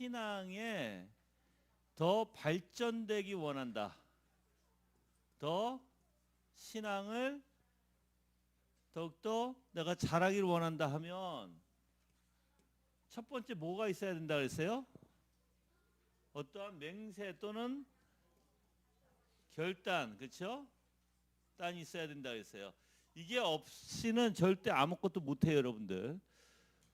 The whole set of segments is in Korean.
신앙에 더 발전되기 원한다. 더 신앙을 더욱더 내가 잘하기를 원한다 하면 첫 번째 뭐가 있어야 된다 그랬어요? 어떠한 맹세 또는 결단, 그렇죠? 단이 있어야 된다 그랬어요. 이게 없이는 절대 아무것도 못해요, 여러분들.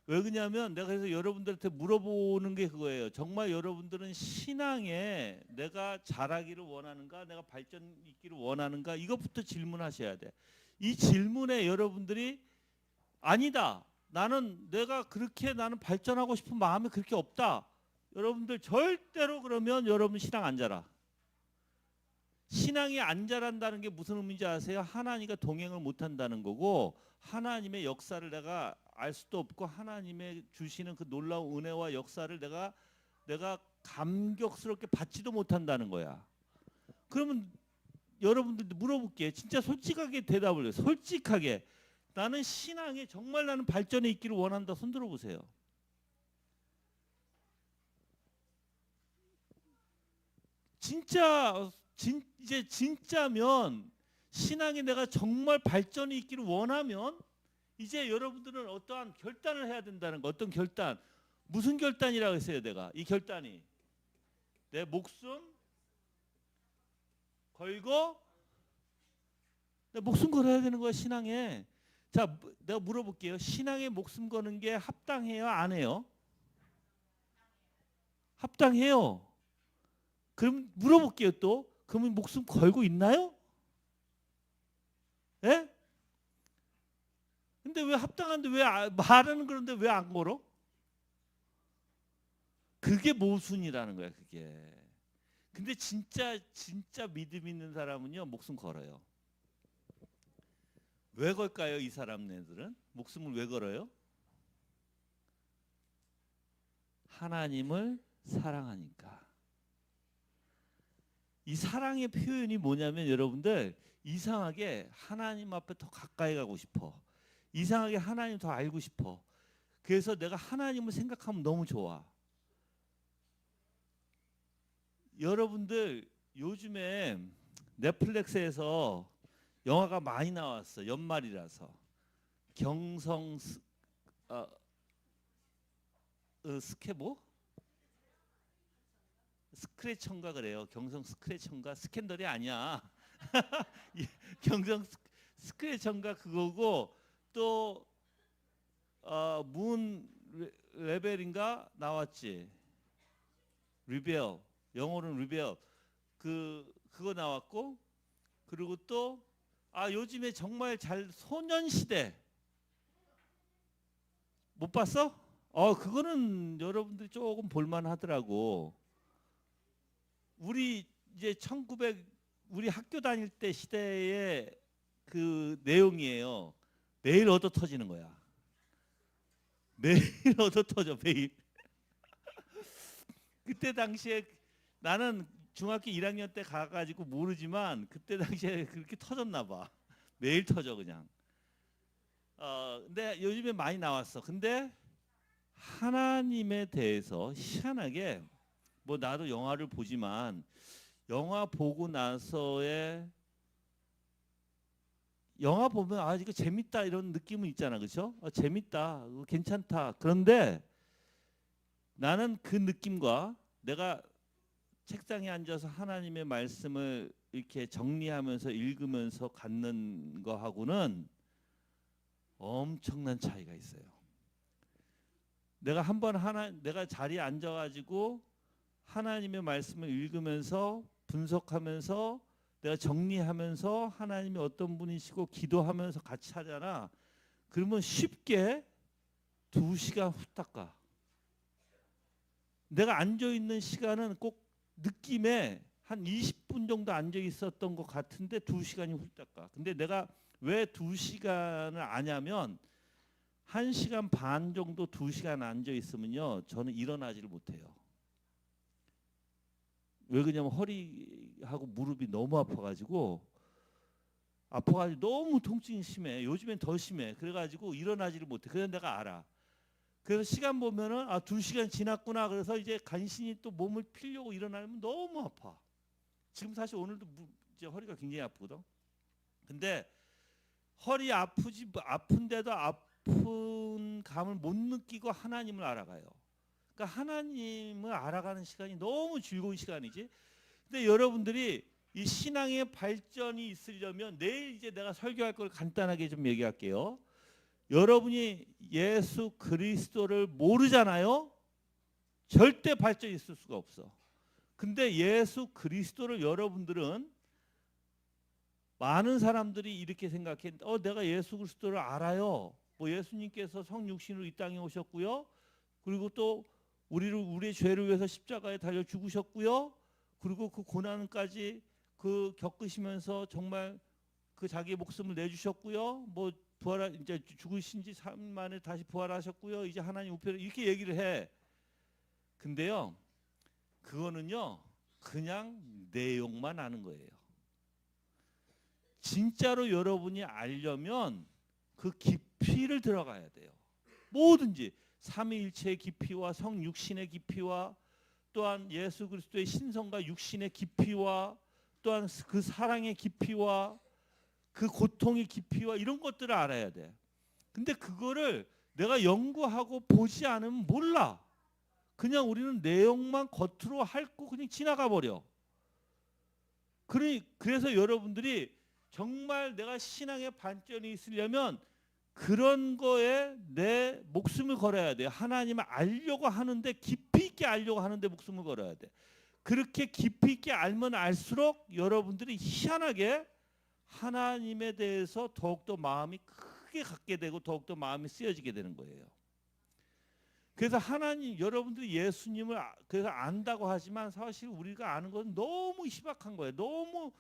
왜 그러냐면 내가 그래서 여러분들한테 물어보는 게 그거예요. 정말 여러분들은 신앙에 내가 잘하기를 원하는가, 내가 발전 있기를 원하는가 이것부터 질문하셔야 돼. 이 질문에 여러분들이 아니다. 나는 내가 그렇게 나는 발전하고 싶은 마음이 그렇게 없다. 여러분들 절대로 그러면 여러분 신앙 안 자라. 신앙이 안 자란다는 게 무슨 의미인지 아세요? 하나님과 동행을 못 한다는 거고 하나님의 역사를 내가 알 수도 없고 하나님의 주시는 그 놀라운 은혜와 역사를 내가 내가 감격스럽게 받지도 못한다는 거야. 그러면 여러분들 물어볼게요. 진짜 솔직하게 대답을 해요. 솔직하게 나는 신앙에 정말 나는 발전에 있기를 원한다. 손 들어 보세요. 진짜 진, 이제 진짜면 신앙에 내가 정말 발전이 있기를 원하면 이제 여러분들은 어떠한 결단을 해야 된다는 거. 어떤 결단? 무슨 결단이라고 했어요, 내가? 이 결단이 내 목숨 걸고 내 목숨 걸어야 되는 거야, 신앙에. 자, 무- 내가 물어볼게요. 신앙에 목숨 거는 게 합당해요, 안 해요? 합당해요. 그럼 물어볼게요, 또. 그러면 목숨 걸고 있나요? 예? 근데 왜 합당한데 왜 아- 말하는 그런데 왜 안 걸어? 그게 모순이라는 거야, 그게. 근데 진짜 진짜 믿음 있는 사람은요, 목숨 걸어요. 왜 걸까요, 이 사람네들은? 목숨을 왜 걸어요? 하나님을 사랑하니까. 이 사랑의 표현이 뭐냐면 여러분들 이상하게 하나님 앞에 더 가까이 가고 싶어. 이상하게 하나님 더 알고 싶어. 그래서 내가 하나님을 생각하면 너무 좋아. 여러분들 요즘에 넷플릭스에서 영화가 많이 나왔어. 연말이라서 경성 스, 어, 어, 스케보 스크래쳐인가 그래요. 경성 스크래쳐인가 스캔들이 아니야. 이 경성 스- 스크래쳐인가 그거고 또 문 레벨인가 나왔지. 리벨 영어로는 리벨 그 그거 나왔고 그리고 또 아 요즘에 정말 잘 소년시대 못 봤어? 어 그거는 여러분들이 조금 볼만하더라고. 우리 이제 1900 우리 학교 다닐 때 시대의 그 내용이에요. 매일 얻어 터지는 거야. 매일 얻어 터져 매일. 그때 당시에 나는 중학교 1학년 때 가가지고 모르지만 그때 당시에 그렇게 터졌나 봐. 매일 터져 그냥. 어 근데 요즘에 많이 나왔어. 근데 하나님에 대해서 희한하게 뭐 나도 영화를 보지만 영화 보고 나서의 영화 보면 아 이거 재밌다 이런 느낌은 있잖아 그렇죠? 아, 재밌다 괜찮다 그런데 나는 그 느낌과 내가 책상에 앉아서 하나님의 말씀을 이렇게 정리하면서 읽으면서 갖는 거하고는 엄청난 차이가 있어요. 내가 한 번 하나 내가 자리에 앉아 가지고 하나님의 말씀을 읽으면서 분석하면서 내가 정리하면서 하나님이 어떤 분이시고 기도하면서 같이 하잖아. 그러면 쉽게 두 시간 후딱 가. 내가 앉아 있는 시간은 꼭 느낌에 한 20분 정도 앉아 있었던 것 같은데 두 시간이 훌딱 가. 근데 내가 왜 두 시간을 아냐면 한 시간 반 정도 두 시간 앉아 있으면요 저는 일어나지를 못해요. 왜 그러냐면 허리하고 무릎이 너무 아파가지고 아파가지고 너무 통증이 심해. 요즘엔 더 심해. 그래가지고 일어나지를 못해. 그래서 내가 알아. 그래서 시간 보면은 아 두 시간 지났구나. 그래서 이제 간신히 또 몸을 피려고 일어나면 너무 아파. 지금 사실 오늘도 무- 이제 허리가 굉장히 아프거든. 근데 허리 아프지 아픈데도 아픈 감을 못 느끼고 하나님을 알아가요. 그러니까 하나님을 알아가는 시간이 너무 즐거운 시간이지. 근데 여러분들이 이 신앙의 발전이 있으려면 내일 이제 내가 설교할 걸 간단하게 좀 얘기할게요. 여러분이 예수 그리스도를 모르잖아요. 절대 발전이 있을 수가 없어. 근데 예수 그리스도를 여러분들은 많은 사람들이 이렇게 생각해. 어, 내가 예수 그리스도를 알아요. 뭐 예수님께서 성육신으로 이 땅에 오셨고요. 그리고 또 우리를 우리의 죄를 위해서 십자가에 달려 죽으셨고요. 그리고 그 고난까지 그 겪으시면서 정말 그 자기의 목숨을 내주셨고요. 뭐 부활 이제 죽으신 지 3일 만에 다시 부활하셨고요. 이제 하나님 우편에 이렇게 얘기를 해. 근데요. 그거는요. 그냥 내용만 아는 거예요. 진짜로 여러분이 알려면 그 깊이를 들어가야 돼요. 뭐든지 삼위일체의 깊이와 성육신의 깊이와 또한 예수 그리스도의 신성과 육신의 깊이와 또한 그 사랑의 깊이와 그 고통의 깊이와 이런 것들을 알아야 돼. 근데 그거를 내가 연구하고 보지 않으면 몰라. 그냥 우리는 내용만 겉으로 핥고 그냥 지나가 버려. 그래서 여러분들이 정말 내가 신앙의 반전이 있으려면 그런 거에 내 목숨을 걸어야 돼. 하나님을 알려고 하는데 깊이 있게 알려고 하는데 목숨을 걸어야 돼. 그렇게 깊이 있게 알면 알수록 여러분들이 희한하게 하나님에 대해서 더욱더 마음이 크게 갖게 되고 더욱더 마음이 쓰여지게 되는 거예요. 그래서 하나님 여러분들이 예수님을 아- 그래서 안다고 하지만 사실 우리가 아는 건 너무 희박한 거예요. 너무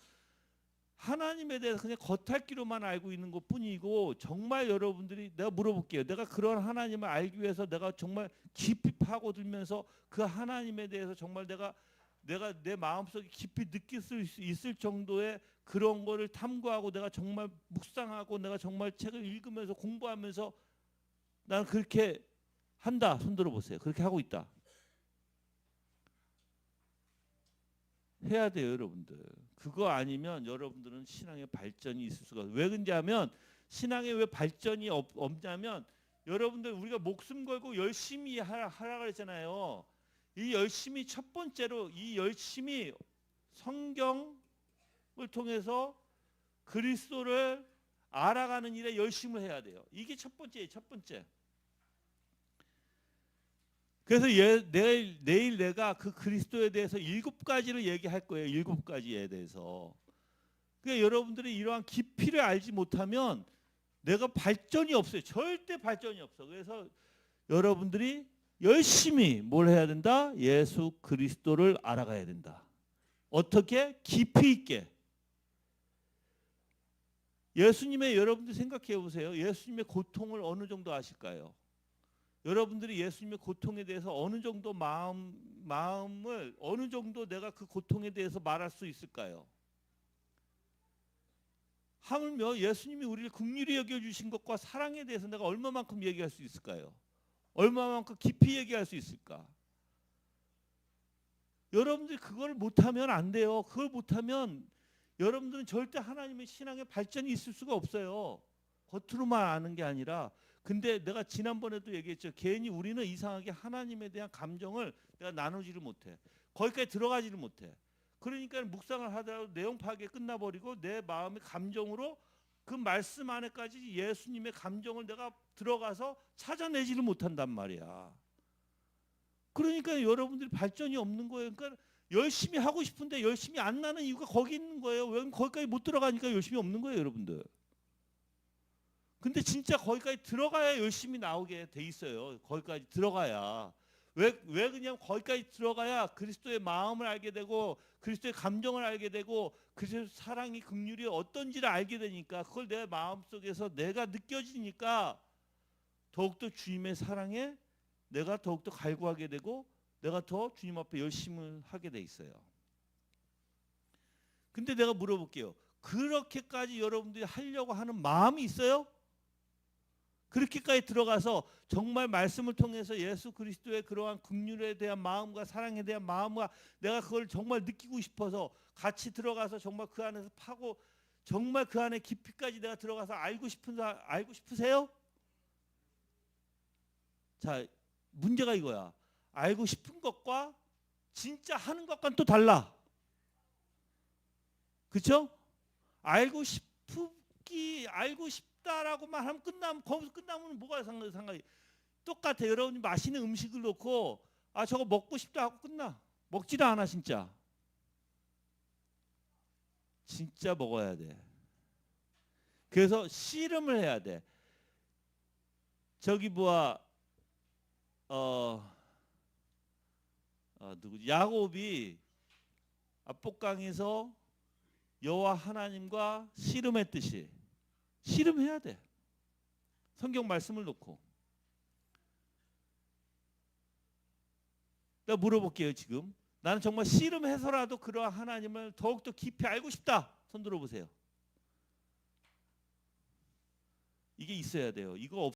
하나님에 대해서 그냥 겉핥기로만 알고 있는 것 뿐이고 정말 여러분들이 내가 물어볼게요. 내가 그런 하나님을 알기 위해서 내가 정말 깊이 파고들면서 그 하나님에 대해서 정말 내가 내가 내 마음속에 깊이 느낄 수 있- 있을 정도의 그런 거를 탐구하고 내가 정말 묵상하고 내가 정말 책을 읽으면서 공부하면서 나는 그렇게 한다. 손 들어 보세요. 그렇게 하고 있다. 해야 돼요, 여러분들. 그거 아니면 여러분들은 신앙의 발전이 있을 수가 없어요. 왜 그러냐면 신앙에 왜 발전이 없, 없냐면 여러분들 우리가 목숨 걸고 열심히 하라, 하라 그랬잖아요. 이 열심히 첫 번째로 이 열심히 성경을 통해서 그리스도를 알아가는 일에 열심을 해야 돼요. 이게 첫 번째예요. 첫 번째. 그래서 예, 내일, 내일 내가 그 그리스도에 대해서 일곱 가지를 얘기할 거예요. 일곱 가지에 대해서. 그러니까 여러분들이 이러한 깊이를 알지 못하면 내가 발전이 없어요. 절대 발전이 없어. 그래서 여러분들이 열심히 뭘 해야 된다? 예수 그리스도를 알아가야 된다. 어떻게? 깊이 있게. 예수님의 여러분들 생각해 보세요. 예수님의 고통을 어느 정도 아실까요? 여러분들이 예수님의 고통에 대해서 어느 정도 마음 마음을 어느 정도 내가 그 고통에 대해서 말할 수 있을까요? 하물며 예수님이 우리를 긍휼히 여겨 주신 것과 사랑에 대해서 내가 얼마만큼 얘기할 수 있을까요? 얼마만큼 깊이 얘기할 수 있을까? 여러분들이 그걸 못하면 안 돼요. 그걸 못하면 여러분들은 절대 하나님의 신앙의 발전이 있을 수가 없어요. 겉으로만 아는 게 아니라 근데 내가 지난번에도 얘기했죠. 괜히 우리는 이상하게 하나님에 대한 감정을 내가 나누지를 못해. 거기까지 들어가지를 못해. 그러니까 묵상을 하다가 내용 파악에 끝나버리고 내 마음의 감정으로 그 말씀 안에까지 예수님의 감정을 내가 들어가서 찾아내지를 못한단 말이야. 그러니까 여러분들이 발전이 없는 거예요. 그러니까 열심히 하고 싶은데 열심히 안 나는 이유가 거기 있는 거예요. 왜 거기까지 못 들어가니까 열심히 없는 거예요, 여러분들. 근데 진짜 거기까지 들어가야 열심히 나오게 돼 있어요. 거기까지 들어가야. 왜, 왜 그냥 거기까지 들어가야 그리스도의 마음을 알게 되고 그리스도의 감정을 알게 되고 그리스도의 사랑이 긍휼이 어떤지를 알게 되니까 그걸 내 마음속에서 내가 느껴지니까 더욱더 주님의 사랑에 내가 더욱더 갈구하게 되고 내가 더 주님 앞에 열심을 하게 돼 있어요. 근데 내가 물어볼게요. 그렇게까지 여러분들이 하려고 하는 마음이 있어요? 그렇게까지 들어가서 정말 말씀을 통해서 예수 그리스도의 그러한 긍휼에 대한 마음과 사랑에 대한 마음과 내가 그걸 정말 느끼고 싶어서 같이 들어가서 정말 그 안에서 파고 정말 그 안에 깊이까지 내가 들어가서 알고 싶은 사 알고 싶으세요? 자, 문제가 이거야. 알고 싶은 것과 진짜 하는 것과는 또 달라. 그렇죠? 알고 싶기 알고 싶 다라고만 하면 끝나면 거기서 끝나면 뭐가 상관 상관이 똑같아. 여러분이 맛있는 음식을 놓고 아 저거 먹고 싶다 하고 끝나. 먹지도 않아 진짜. 진짜 먹어야 돼. 그래서 씨름을 해야 돼. 저기 뭐야 어, 어 누구 야곱이 압복강에서 여호와 하나님과 씨름했듯이 씨름해야 돼. 성경 말씀을 놓고. 내가 물어볼게요 지금. 나는 정말 씨름해서라도 그러한 하나님을 더욱더 깊이 알고 싶다. 손 들어보세요. 이게 있어야 돼요. 이거 없.